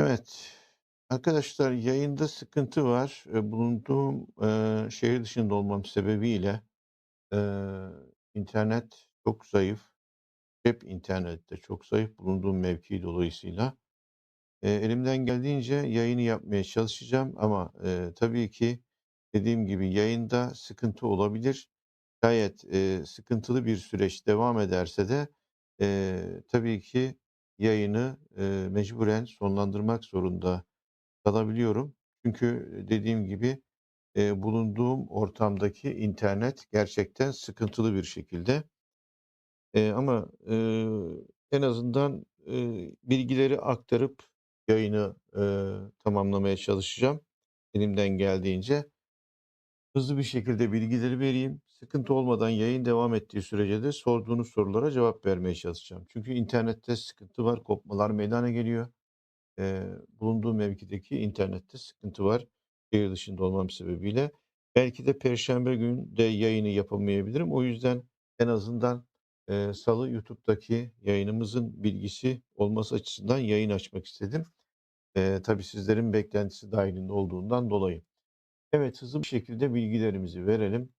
Evet. Arkadaşlar yayında sıkıntı var. Bulunduğum, eee, şehir dışında olmam sebebiyle, eee, internet çok zayıf. Cep internet de çok zayıf bulunduğum mevki dolayısıyla. Eee, elimden geldiğince yayını yapmaya çalışacağım ama, eee, tabii ki dediğim gibi yayında sıkıntı olabilir. Şayet, eee, sıkıntılı bir süreç devam ederse de, eee, tabii ki yayını, eee, mecburen sonlandırmak zorunda kalabiliyorum. Çünkü, dediğim gibi, eee, bulunduğum ortamdaki internet gerçekten sıkıntılı bir şekilde. Eee, ama, eee, en azından, eee, bilgileri aktarıp yayını, eee, tamamlamaya çalışacağım elimden geldiğince. Hızlı bir şekilde bilgileri vereyim. Sıkıntı olmadan yayın devam ettiği sürece de sorduğunuz sorulara cevap vermeye çalışacağım. Çünkü internette sıkıntı var, kopmalar meydana geliyor. Eee, bulunduğum mevkideki internette sıkıntı var şehir dışında olmam sebebiyle. Belki de perşembe günü de yayını yapamayabilirim. O yüzden en azından, eee, salı YouTube'daki yayınımızın bilgisi olması açısından yayın açmak istedim. Eee, tabii sizlerin beklentisi dâhilinde olduğundan dolayı. Evet, hızlı bir şekilde bilgilerimizi verelim.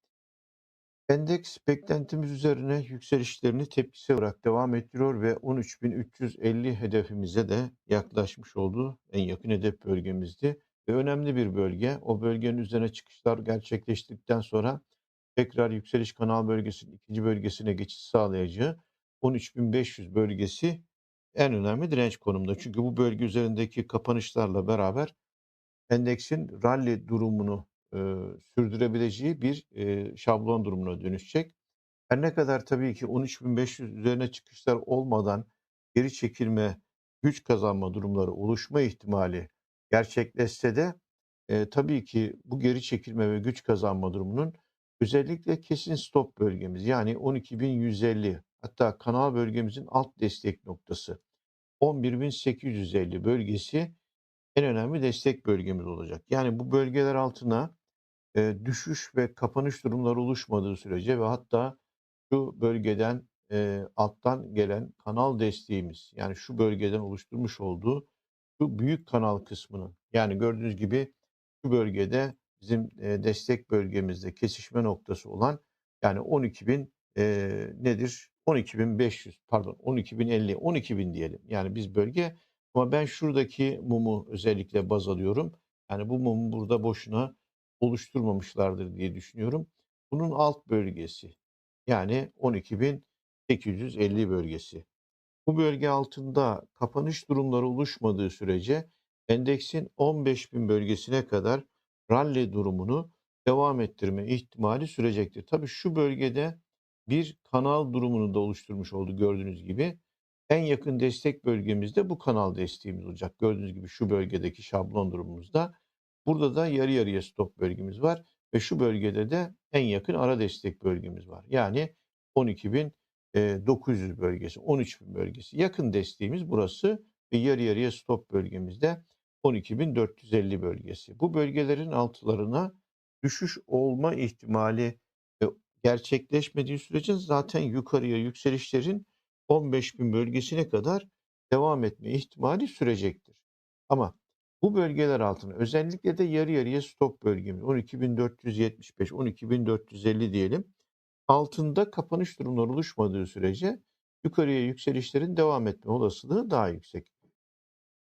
Endeks beklentimiz üzerine yükselişlerini tepkisel olarak devam ettiriyor ve 13.350 hedefimize de yaklaşmış oldu. En yakın hedef bölgemizdi ve önemli bir bölge. O bölgenin üzerine çıkışlar gerçekleştikten sonra tekrar yükseliş kanal bölgesinin ikinci bölgesine geçiş sağlayacağı 13.500 bölgesi en önemli direnç konumunda. Çünkü bu bölge üzerindeki kapanışlarla beraber endeksin rally durumunu, eee, sürdürebileceği bir, eee, şablon durumuna dönüşecek. Her ne kadar tabii ki 13.500 üzerine çıkışlar olmadan geri çekilme, güç kazanma durumları oluşma ihtimali gerçekleşse de, eee, tabii ki bu geri çekilme ve güç kazanma durumunun özellikle kesin stop bölgemiz yani 12.150 hatta kanal bölgemizin alt destek noktası 11.850 bölgesi en önemli destek bölgemiz olacak. Yani bu bölgeler altına, eee, düşüş ve kapanış durumları oluşmadığı sürece ve hatta şu bölgeden, eee, alttan gelen kanal desteğimiz yani şu bölgeden oluşturmuş olduğu şu büyük kanal kısmının yani gördüğünüz gibi şu bölgede bizim, eee, destek bölgemizde kesişme noktası olan yani 12.000 eee, nedir? 12.500 pardon 12.050 12.000 diyelim. Yani biz bölge ama ben şuradaki mumu özellikle baz alıyorum. Yani bu mumu burada boşuna oluşturmamışlardır diye düşünüyorum. Bunun alt bölgesi yani 12.850 bölgesi. Bu bölge altında kapanış durumları oluşmadığı sürece endeksin 15.000 bölgesine kadar rally durumunu devam ettirme ihtimali sürecektir. Tabii şu bölgede bir kanal durumunu da oluşturmuş oldu gördüğünüz gibi. En yakın destek bölgemizde bu kanal desteğimiz olacak. Gördüğünüz gibi şu bölgedeki şablon durumumuzda. Burada da yarı yarıya stop bölgemiz var ve şu bölgede de en yakın ara destek bölgemiz var. Yani 12.900 bölgesi, 13.000 bölgesi. Yakın desteğimiz burası ve yarı yarıya stop bölgemizde 12.450 bölgesi. Bu bölgelerin altlarına düşüş olma ihtimali e, gerçekleşmediği sürece zaten yukarıya yükselişlerin 15.000 bölgesine kadar devam etme ihtimali sürecektir. Ama bu bölgeler altına özellikle de yarı yarıya stop bölgemiz 12.475, 12.450 diyelim. Altında kapanış durumları oluşmadığı sürece yukarıya yükselişlerin devam etme olasılığı daha yüksek.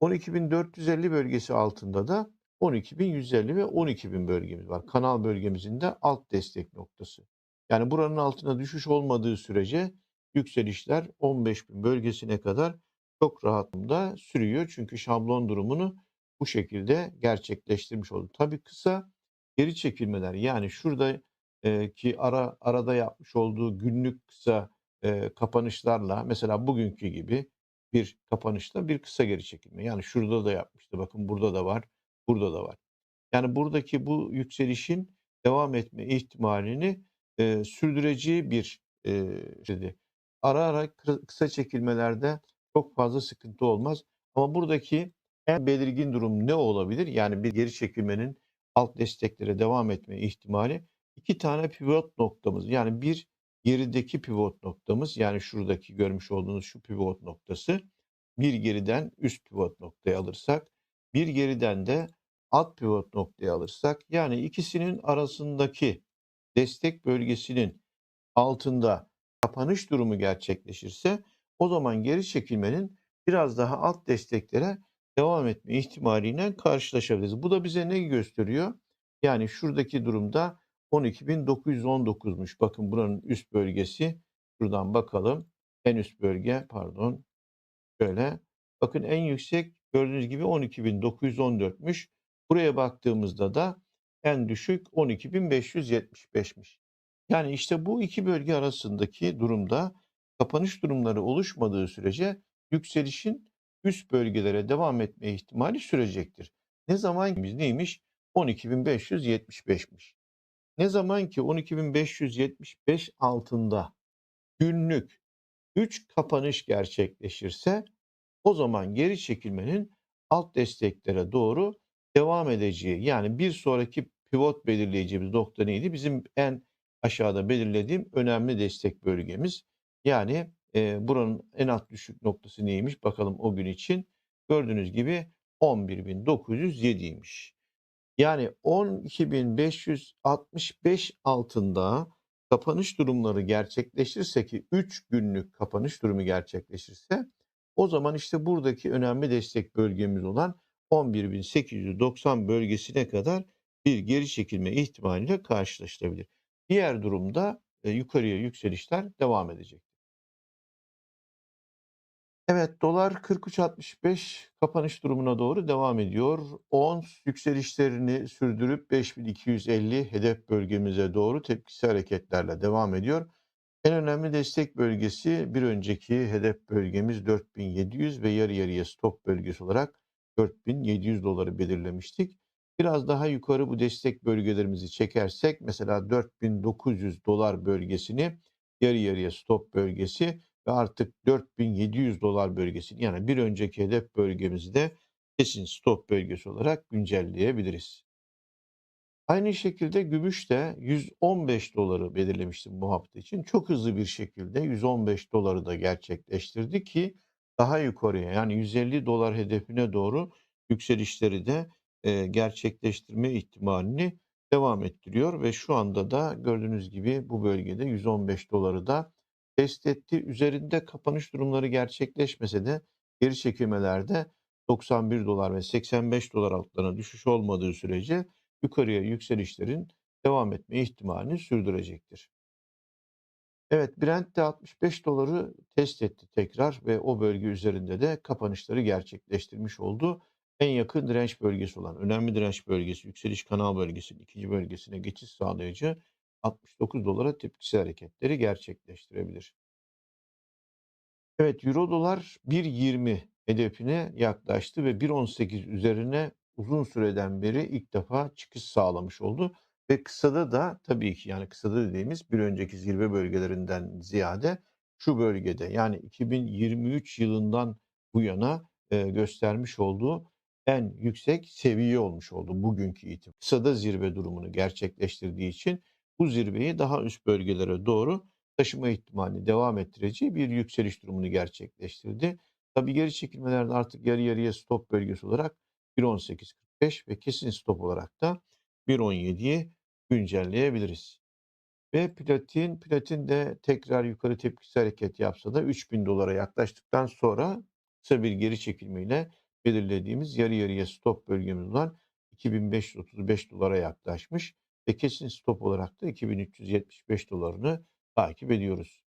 12.450 bölgesi altında da 12.150 ve 12.000 bölgemiz var. Kanal bölgemizin de alt destek noktası. Yani buranın altına düşüş olmadığı sürece yükselişler 15.000 bölgesine kadar çok rahatlıkla sürüyor. Çünkü şablon durumunu bu şekilde gerçekleştirmiş oldu. Tabii kısa geri çekilmeler yani şurada e, ara arada yapmış olduğu günlük kısa e, kapanışlarla mesela bugünkü gibi bir kapanışta bir kısa geri çekilme. Yani şurada da yapmıştı. Bakın burada da var. Burada da var. Yani buradaki bu yükselişin devam etme ihtimalini e, sürdüreceği bir e, dedi. Ara ara kısa çekilmelerde çok fazla sıkıntı olmaz. Ama buradaki en belirgin durum ne olabilir? Yani bir geri çekilmenin alt desteklere devam etme ihtimali iki tane pivot noktamız. Yani bir gerideki pivot noktamız yani şuradaki görmüş olduğunuz şu pivot noktası bir geriden üst pivot noktayı alırsak Bir geriden de alt pivot noktayı alırsak yani ikisinin arasındaki destek bölgesinin altında kapanış durumu gerçekleşirse o zaman geri çekilmenin biraz daha alt desteklere devam etme ihtimaliyle karşılaşabiliriz. Bu da bize ne gösteriyor? Yani şuradaki durumda 12.919'muş. Bakın buranın üst bölgesi. Şuradan bakalım. En üst bölge pardon. Şöyle. Bakın en yüksek gördüğünüz gibi 12.914'müş. Buraya baktığımızda da en düşük 12.575'miş. Yani işte bu iki bölge arasındaki durumda kapanış durumları oluşmadığı sürece yükselişin üst bölgelere devam etme ihtimali sürecektir. Ne zaman biz neymiş? 12.575'miş. Ne zaman ki 12.575 altında günlük 3 kapanış gerçekleşirse o zaman geri çekilmenin alt desteklere doğru devam edeceği yani bir sonraki pivot belirleyeceğimiz nokta neydi? Bizim en aşağıda belirlediğim önemli destek bölgemiz. Yani e, buranın en alt düşük noktası neymiş bakalım o gün için. Gördüğünüz gibi 11.907'ymiş. Yani 12.565 altında kapanış durumları gerçekleşirse ki 3 günlük kapanış durumu gerçekleşirse o zaman işte buradaki önemli destek bölgemiz olan 11.890 bölgesine kadar bir geri çekilme ihtimaliyle karşılaşılabilir. Diğer durumda e, yukarıya yükselişler devam edecek. Evet, dolar 43.65 kapanış durumuna doğru devam ediyor. Ons yükselişlerini sürdürüp 5250 hedef bölgemize doğru tepkisi hareketlerle devam ediyor. En önemli destek bölgesi bir önceki hedef bölgemiz 4700 ve yarı yarıya stop bölgesi olarak 4700 doları belirlemiştik. Biraz daha yukarı bu destek bölgelerimizi çekersek mesela 4900 dolar bölgesini yarı yarıya stop bölgesi ve artık 4700 dolar bölgesini yani bir önceki hedef bölgemizi de kesin stop bölgesi olarak güncelleyebiliriz. Aynı şekilde gümüş de 115 doları belirlemiştim bu hafta için. Çok hızlı bir şekilde 115 doları da gerçekleştirdi ki daha yukarıya yani 150 dolar hedefine doğru yükselişleri de gerçekleştirme ihtimalini devam ettiriyor ve şu anda da gördüğünüz gibi bu bölgede 115 doları da test etti. Üzerinde kapanış durumları gerçekleşmese de geri çekilmelerde 91 dolar ve 85 dolar altlarına düşüş olmadığı sürece yukarıya yükselişlerin devam etme ihtimalini sürdürecektir. Evet Brent de 65 doları test etti tekrar ve o bölge üzerinde de kapanışları gerçekleştirmiş oldu. En yakın direnç bölgesi olan önemli direnç bölgesi yükseliş kanal bölgesinin ikinci bölgesine geçiş sağlayıcı 69 dolara tepkisi hareketleri gerçekleştirebilir. Evet Euro dolar 1.20 hedefine yaklaştı ve 1.18 üzerine uzun süreden beri ilk defa çıkış sağlamış oldu. Ve kısada da tabii ki yani kısada dediğimiz bir önceki zirve bölgelerinden ziyade şu bölgede yani 2023 yılından bu yana göstermiş olduğu en yüksek seviye olmuş oldu bugünkü itibariyle. Kısada zirve durumunu gerçekleştirdiği için bu zirveyi daha üst bölgelere doğru taşıma ihtimalini devam ettireceği bir yükseliş durumunu gerçekleştirdi. Tabi geri çekilmelerde artık yarı yarıya stop bölgesi olarak 1.18.45 ve kesin stop olarak da 1.17'yi güncelleyebiliriz. Ve platin, platin de tekrar yukarı tepkisi hareket yapsa da 3000 dolara yaklaştıktan sonra kısa bir geri çekilmeyle belirlediğimiz yarı yarıya stop bölgemiz olan 2535 dolara yaklaşmış ve kesin stop olarak da 2375 dolarını takip ediyoruz.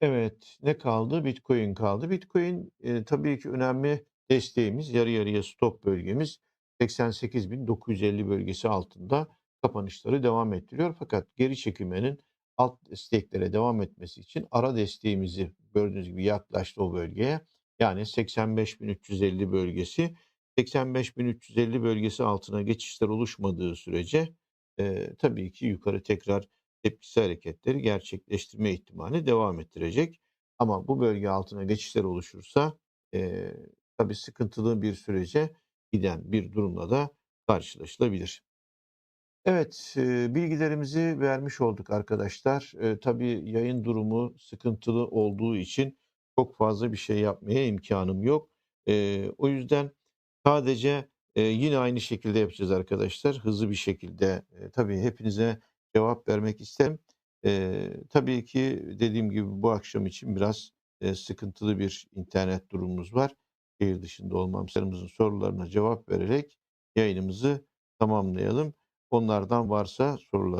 Evet, ne kaldı? Bitcoin kaldı. Bitcoin e, tabii ki önemli desteğimiz, yarı yarıya stop bölgemiz 88.950 bölgesi altında kapanışları devam ettiriyor. Fakat geri çekilmenin alt desteklere devam etmesi için ara desteğimizi gördüğünüz gibi yaklaştı o bölgeye. Yani 85.350 bölgesi 85.350 bölgesi altına geçişler oluşmadığı sürece e, tabii ki yukarı tekrar tepkisi hareketleri gerçekleştirme ihtimali devam ettirecek. Ama bu bölge altına geçişler oluşursa e, tabii sıkıntılı bir sürece giden bir durumla da karşılaşılabilir. Evet, bilgilerimizi vermiş olduk arkadaşlar. E, tabii yayın durumu sıkıntılı olduğu için çok fazla bir şey yapmaya imkanım yok. E, o yüzden Sadece, eee, yine aynı şekilde yapacağız arkadaşlar. Hızlı bir şekilde, eee, tabii hepinize cevap vermek isterim. Eee, tabii ki dediğim gibi bu akşam için biraz, eee, sıkıntılı bir internet durumumuz var. Şehir dışında olmam sorularına cevap vererek yayınımızı tamamlayalım. Onlardan varsa sorular